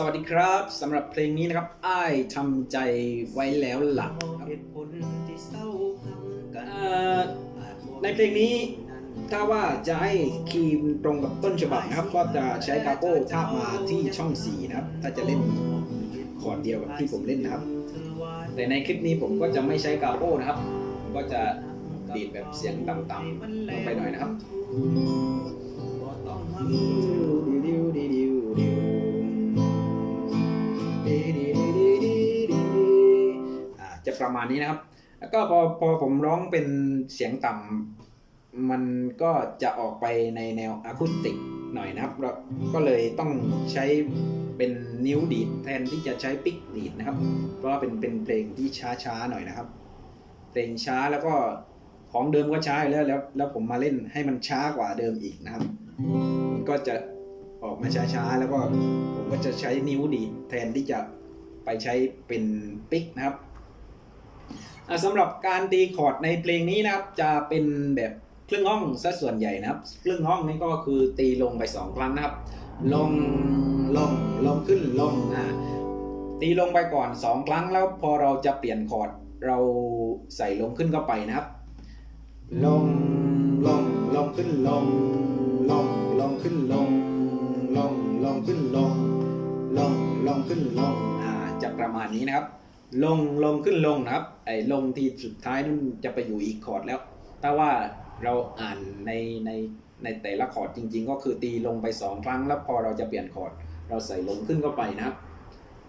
สวัสดีครับสำหรับเพลงนี้นะครับอ้ายทำใจไว้แล้วหลังครับในเพลงนี้ถ้าว่าจะให้คีย์ตรงกับต้นฉบับนะครับ ก็จะใช้กาโก้ทาบมาที่ช่อง4นะครับ ถ้าจะเล่นคอร์ดเดียวกับที่ผมเล่นนะครับ แต่ในคลิปนี้ผมก็จะไม่ใช้กาโก้นะครับ ผมก็จะดีดแบบเสียงต่ำๆลงไปหน่อยนะครับ จะประมาณนี้นะครับ แล้วก็พอพอผมร้องเป็นเสียงต่ำมันก็จะออกไปในแนวอะคูสติกหน่อยนะครับแล้วก็เลยต้องใช้เป็นนิ้วดีดแทนที่จะใช้ปิกดีดนะครับ เพราะว่าเป็นเป็นเพลงที่ช้าๆหน่อยนะครับ เพลงช้าแล้วก็ของเดิมก็ช้าอยู่แล้วแล้ว แล้วผมมาเล่นให้มันช้ากว่าเดิมอีกนะครับ ก็จะออกมาช้าๆแล้วก็ผมก็จะใช้นิ้วดีดแทนที่จะไปใช้เป็นปิกนะครับ สำหรับการตีคอร์ดในเพลงนี้นะครับ จะเป็นแบบครึ่งห้องซะส่วนใหญ่นะครับครึ่งห้องนี้ก็คือตีลงไปสองครั้งนะครับ ลงลงลงขึ้นลงอะตีลงไปก่อนสองครั้งแล้วพอเราจะเปลี่ยนคอร์ดเราใส่ลงขึ้นเข้าไปนะครับ ลงลงลงขึ้นลงลงลงขึ้นลงลงลงขึ้นลงลงลงขึ้นลงอ่าจะประมาณนี้นะครับ ลงลงขึ้นลงนะครับ ไอ้ลงที่สุดท้ายนั่นจะไปอยู่อีกคอร์ดแล้วถ้าว่าเราอ่านในในในแต่ละคอร์ดจริง ๆ ก็คือตีลงไปสองครั้ง แล้วพอเราจะเปลี่ยนคอร์ดเราใส่ลงขึ้นเข้าไปนะครับ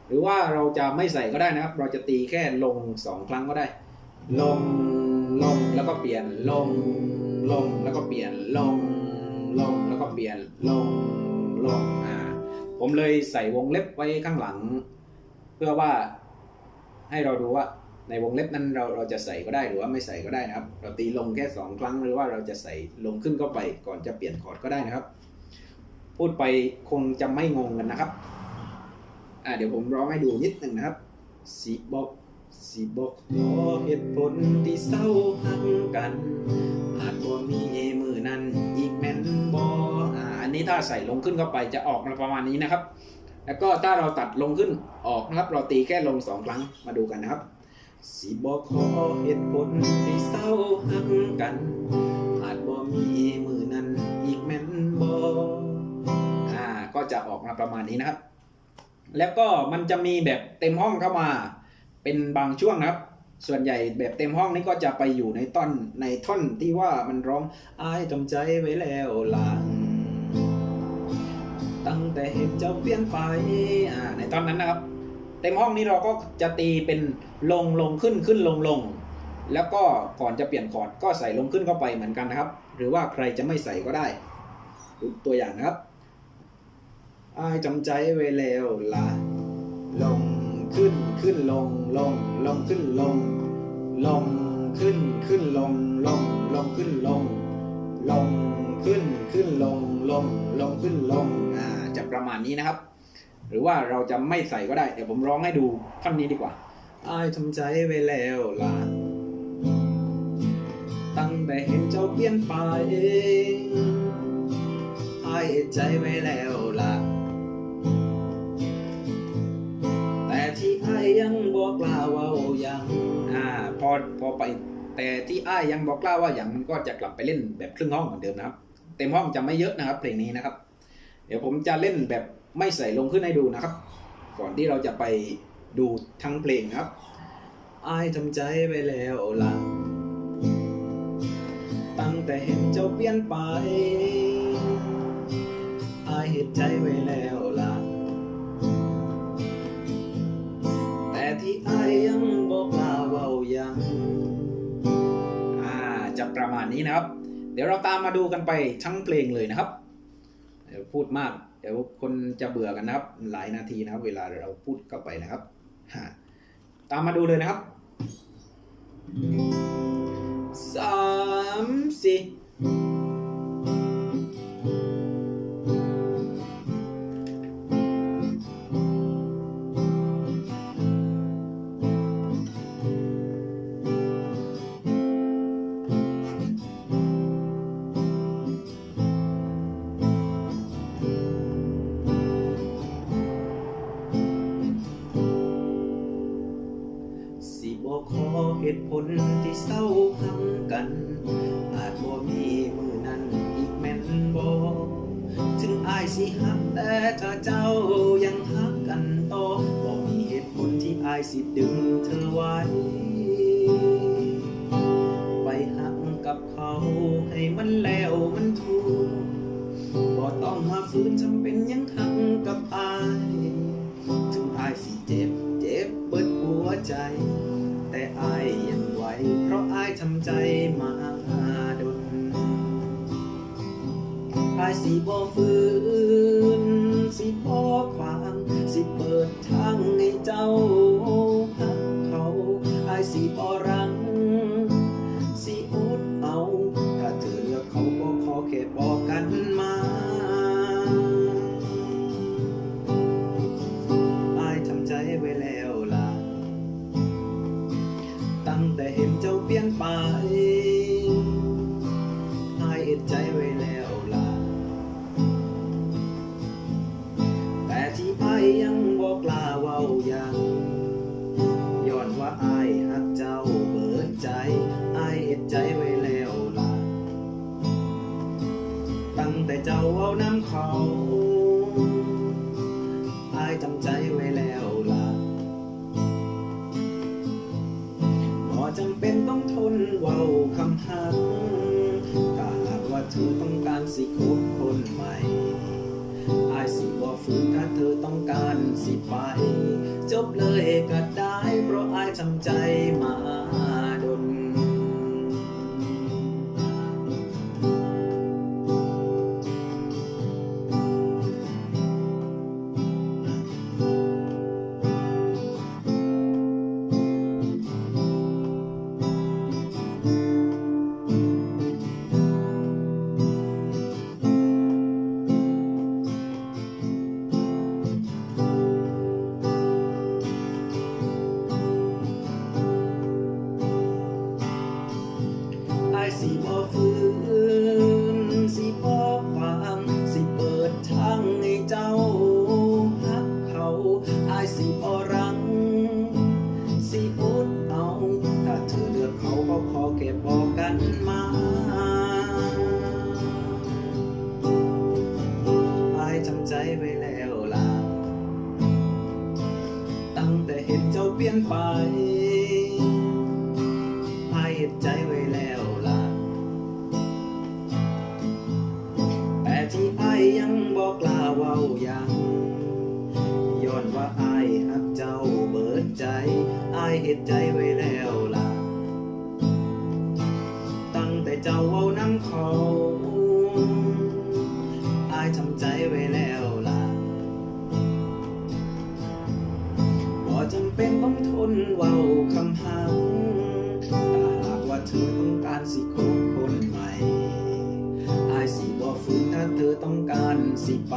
หรือว่าเราจะไม่ใส่ก็ได้นะครับ เราจะตีแค่ลงสองครั้งก็ได้ ลงลงแล้วก็เปลี่ยนลงลงแล้วก็เปลี่ยนลงลงแล้วก็เปลี่ยนลงลงอ่าผมเลยใส่วงเล็บไว้ข้างหลัง เพื่อว่า ให้เราดูว่าในวงเล็บนั้นเราเราจะใส่ก็ได้หรือว่าไม่ใส่ก็ได้นะครับ เราตีลงแค่สองครั้งหรือว่าเราจะใส่ลงขึ้นเข้าไปก่อนจะเปลี่ยนคอร์ดก็ได้นะครับ พูดไปคงจะไม่งงกันนะครับอ่าเดี๋ยวผมร้องให้ดูนิดหนึ่งนะครับสีบอกสิบอกขอเหตุผลที่เศร้าหักกัน อาจบ่มีมือนั้นอีกแม่นบ่อ่าอันนี้ถ้าใส่ลงขึ้นเข้าไปจะออกมาประมาณนี้นะครับ แล้วก็ถ้าเราตัดลงขึ้นออกนะครับ เราตีแค่ลงสองครั้งมาดูกันนะครับสิบอกขอเหตุผลที่เศร้าหักกัน อาจบ่มีมือนั้นอีกแม่นบ่อ่าก็จะออกมาประมาณนี้นะครับ แล้วก็มันจะมีแบบเต็มห้องเข้ามา เป็นบางช่วงนะครับ ส่วนใหญ่แบบเต็มห้องนี่ก็จะไปอยู่ในต้นในท่อนที่ว่ามันร้องอายจำใจไว้แล้วล่ะ ตั้งแต่เห็นเจ้าเปลี่ยนไปอ่าในตอนนั้นนะครับ เต็มห้องนี้เราก็จะตีเป็นลงลงขึ้นขึ้นลงลงแล้วก็ก่อนจะเปลี่ยนคอร์ดก็ใส่ลงขึ้นเข้าไปเหมือนกันนะครับ หรือว่าใครจะไม่ใส่ก็ได้ดูตัวอย่างนะครับอายจำใจไว้แล้วละลงขึ้นขึ้นลงลงลงขึ้นลง ลงขึ้นขึ้นลงลงลงขึ้นลง ลงขึ้นขึ้นลง ลงลงขึ้นลงอ่าจะประมาณนี้นะครับ หรือว่าเราจะไม่ใส่ก็ได้ เดี๋ยวผมร้องให้ดูท่อนนี้ดีกว่าอายทำใจไว้แล้วล่ะ ตั้งแต่เห็นเจ้าเปลี่ยนไปอายใจไว้แล้วล่ะ แต่ที่ไอ้ายยังบอกลาว่ายังอ่าพอพอไปแต่ที่ไอ้ายยังบอกลาว่าอย่างมันก็จะกลับไปเล่นแบบครึ่งห้องเหมือนเดิมนะครับ เต็มห้องจะไม่เยอะนะครับ เพลงนี้นะครับ เดี๋ยวผมจะเล่นแบบไม่ใส่ลงขึ้นให้ดูนะครับ ก่อนที่เราจะไปดูทั้งเพลงครับไอ้ายทำใจไปแล้วล่ะตั้งแต่เห็นเจ้าเปลี่ยนไปไอ้ายเหตุใจไว้แล้วล่ะแต่ที่ไอ้ายยังบอกลาเว่ายัง อ่าจะประมาณนี้นะครับ ดี๋ยวเราตามมาดูกันไปทั้งเพลงเลยนะครับ เดี๋ยวพูดมาก เดี๋ยวคนจะเบื่อกันนะครับ หลายนาทีนะครับ เวลาเราพูดเข้าไปนะครับ ตามมาดูเลยนะครับสามสี่ สิหักแต่ถ้าเจ้ายังหักกันต่อบ่มีเหตุผลที่อายสิดึงเธอไว้ ไปหักกับเขาให้มันแล้วมันถูกบ่ต้องมาฝืนจำเป็นยังหักกับอายถึงอายสิเจ็บ เจ็บเบิดหัวใจ แต่อายยังไหวเพราะอายทำใจมาดนอายสิบ่ฝืน ใจไว้แล้วล่ะ ตั้งแต่เจ้าเอาน้ำเขาอายจำใจไว้แล้วล่ะบ่จำเป็นต้องทนเว้าคำหักถ้าหากว่าเธอต้องการสิคบคนใหม่อายสิบ่ฝืนถ้าเธอต้องการสิไป จบเลยก็ได้เพราะอายจำใจมา อายสิบ่รัง สิอุดเอาถ้าเธอเลือกเขาก็ขอเก็บบอกกันมาอายทำใจไว้แล้วล่ะ ตั้งแต่เห็นเจ้าเปลี่ยนไป เขาอายทำใจไว้แล้วล่ะบ่จำเป็นต้องทนเว้าคำหักถ้าหากว่าเธอต้องการสิคบคนใหม่อายสิบ่ฝืนถ้าเธอต้องการสิไป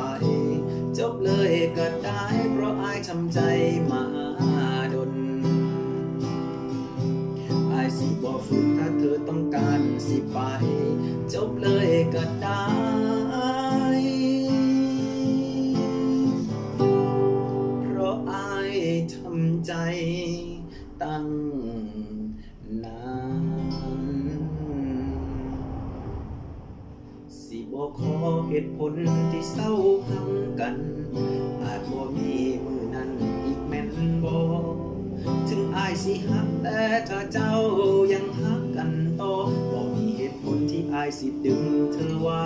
จบเลยก็ได้เพราะอายทำใจมาดนอายสิบ่ฝืนถ้าเธอต้องการสิไป จบเลยก็ได้เพราะอายทำใจตั้งนานสิบอกขอเหตุผลที่เศร้าพังกัน สิดึงเธอไว้